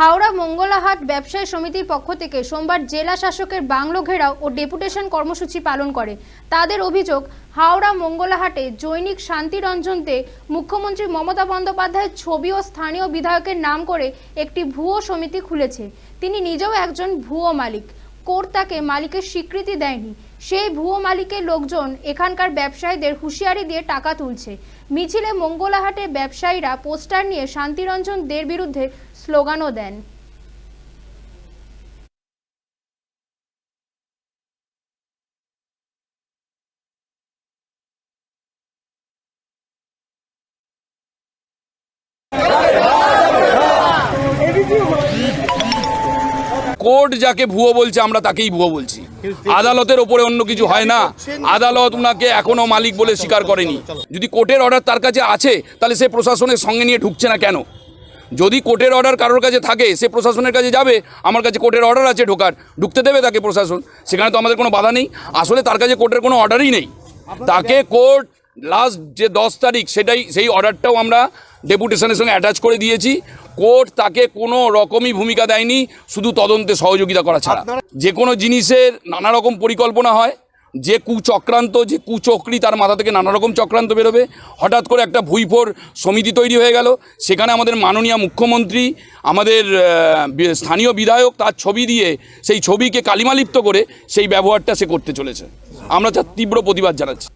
হাওড়া মঙ্গলাহাট ব্যবসায়ী সমিতির পক্ষ থেকে সোমবার জেলা শাসকের বাংলো ঘেরাও ও ডেপুটেশন কর্মসূচি পালন করে। তাদের অভিযোগ, হাওড়া মঙ্গলাহাটে জৈনিক শান্তিরঞ্জনতে মুখ্যমন্ত্রী মমতা বন্দ্যোপাধ্যায়ের ছবি ও স্থানীয় বিধায়কের নাম করে একটি ভুয়ো সমিতি খুলেছে। তিনি নিজেও একজন ভুয়ো মালিক। কোর্ট তাকে মালিকের স্বীকৃতি দেয়নি। সেই ভুয়ো মালিকের লোকজন এখানকার ব্যবসায়ীদের হুঁশিয়ারি দিয়ে টাকা তুলছে। মিছিলে মঙ্গলাহাটে ব্যবসায়ীরা পোস্টার নিয়ে শান্তিরঞ্জন দের বিরুদ্ধে স্লোগানও দেন। কোর্ট যাকে ভুয়ো বলছে, আমরা তাকেই ভুয়ো বলছি। আদালতের ওপরে অন্য কিছু হয় না। আদালত উনাকে এখনও মালিক বলে স্বীকার করেনি। যদি কোর্টের অর্ডার তার কাছে আছে, তাহলে সে প্রশাসনের সঙ্গে নিয়ে ঢুকছে না কেন? যদি কোর্টের অর্ডার কারোর কাছে থাকে, সে প্রশাসনের কাছে যাবে, আমার কাছে কোর্টের অর্ডার আছে ঢোকার, ঢুকতে দেবে তাকে প্রশাসন। সেখানে তো আমাদের কোনো বাধা নেই। আসলে তার কাছে কোর্টের কোনো অর্ডারই নেই। তাকে কোর্ট লাস্ট যে দশ তারিখ, সেটাই, সেই অর্ডারটাও আমরা ডেপুটেশনের সঙ্গে অ্যাটাচ করে দিয়েছি। কোর্ট তাকে কোনো রকমই ভূমিকা দেয়নি শুধু তদন্তে সহযোগিতা করা ছাড়া। যে কোনো জিনিসের নানা রকম পরিকল্পনা হয় যে কুচক্রান্ত যে কুচক্রি তার মাথা থেকে নানা রকম চক্রান্ত বেরোবে। হঠাৎ করে একটা ভুইফোর সমিতি তৈরি হয়ে গেল। সেখানে আমাদের মাননীয় মুখ্যমন্ত্রী আমাদের স্থানীয় বিধায়ক তার ছবি দিয়ে সেই ছবিকে কালিমালিপ্ত করে সেই ব্যবহারটা সে করতে চলেছে। আমরা তার তীব্র প্রতিবাদ জানাচ্ছি।